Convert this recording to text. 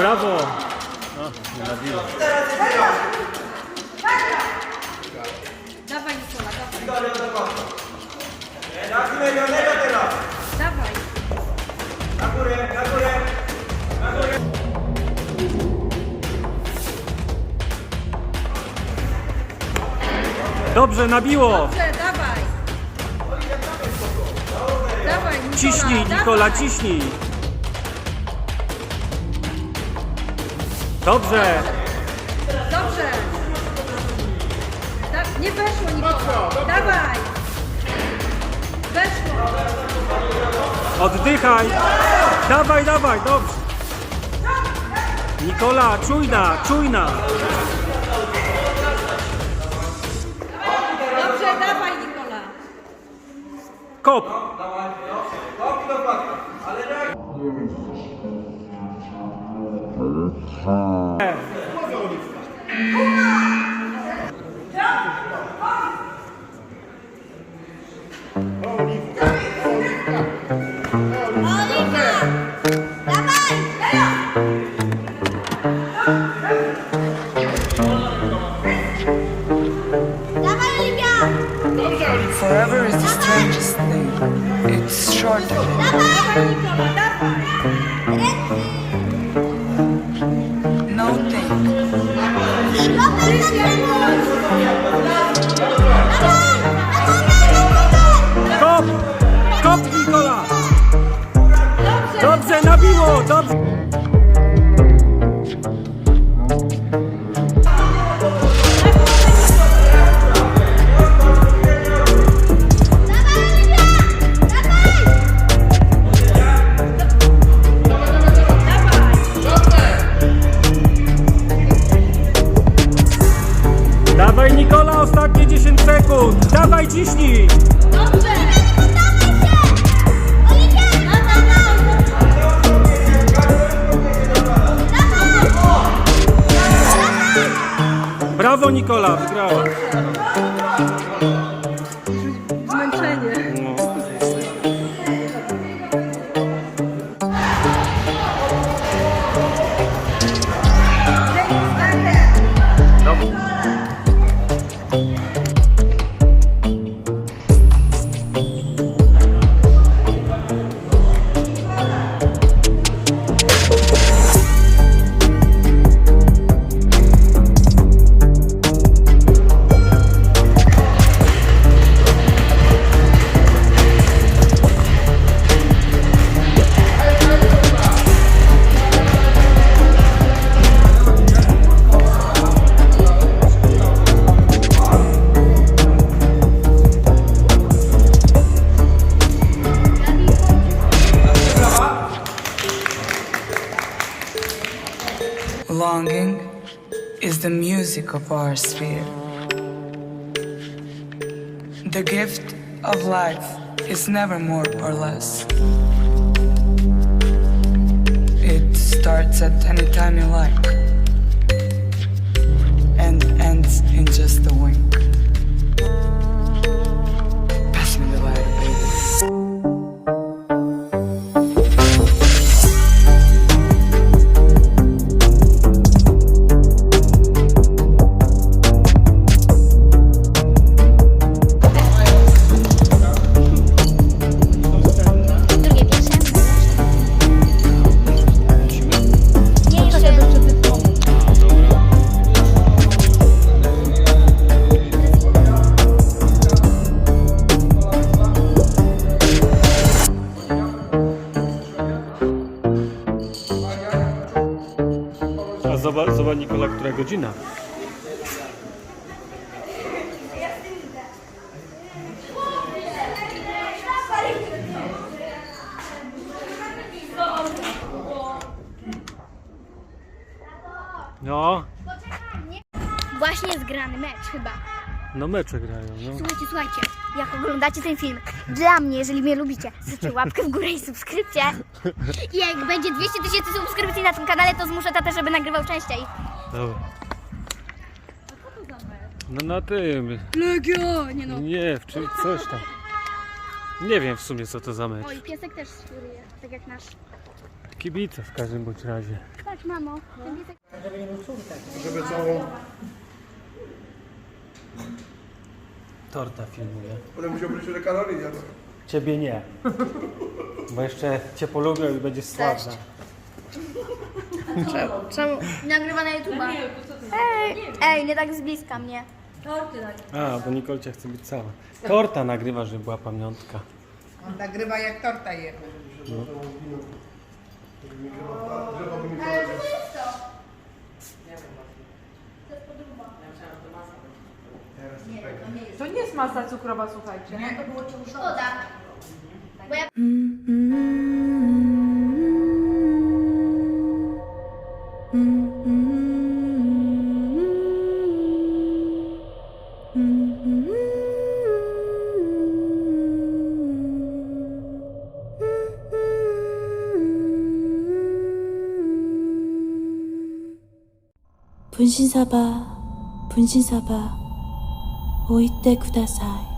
Brawo! No, nie nabiło. Dawaj Nikola, dawaj. Dawaj. Dobrze, nabiło! Dobrze, dawaj. Dawaj Nikola, Ciśnij, dawaj. Nikola, ciśnij! Dobrze! Dobrze. Da nie weszło Nikola. Dawaj. Weszło. Oddychaj! Dawaj, dawaj, dobrze! Nikola, czujna, czujna! Dobrze, dawaj Nikola. Kop! Forever is the strangest thing. It's short Ciśnij! Brawo Nikola, wygrała! Is the music of our sphere. The gift of life is never more or less. It starts at any time you like and ends in just a wink. Która godzina. No, Właśnie zgrany mecz chyba. no mecze grają, no. Słuchajcie, słuchajcie, jak oglądacie ten film, dla mnie, jeżeli mnie lubicie, zostawcie łapkę w górę i subskrypcję. I jak będzie 200 tysięcy subskrypcji na tym kanale, to zmuszę tatę, żeby nagrywał częściej. Dobra. No na tym, Legio! Nie no. nie, w czym, coś tam. Nie wiem w sumie co to za mecz. Oj, piesek też świruje, tak jak nasz. Kibice w każdym bądź razie. Patrz, mamo. Ten piesek... Żeby całą... Torta filmuje. Potem musiał być ile kalorii jadł. Ciebie nie. Bo jeszcze cię polubią i będziesz sławna. Nagrywa na YouTube'a. Ej, ej, nie tak z bliska mnie. Torty na A, bo Nikolcia chce być cała. Torta nagrywa, żeby była pamiątka. On nagrywa jak torta je. To nie jest masa cukrowa, słuchajcie. Szkoda. Bo ja... 분신사바, 분신사바, 오이때 구다사이.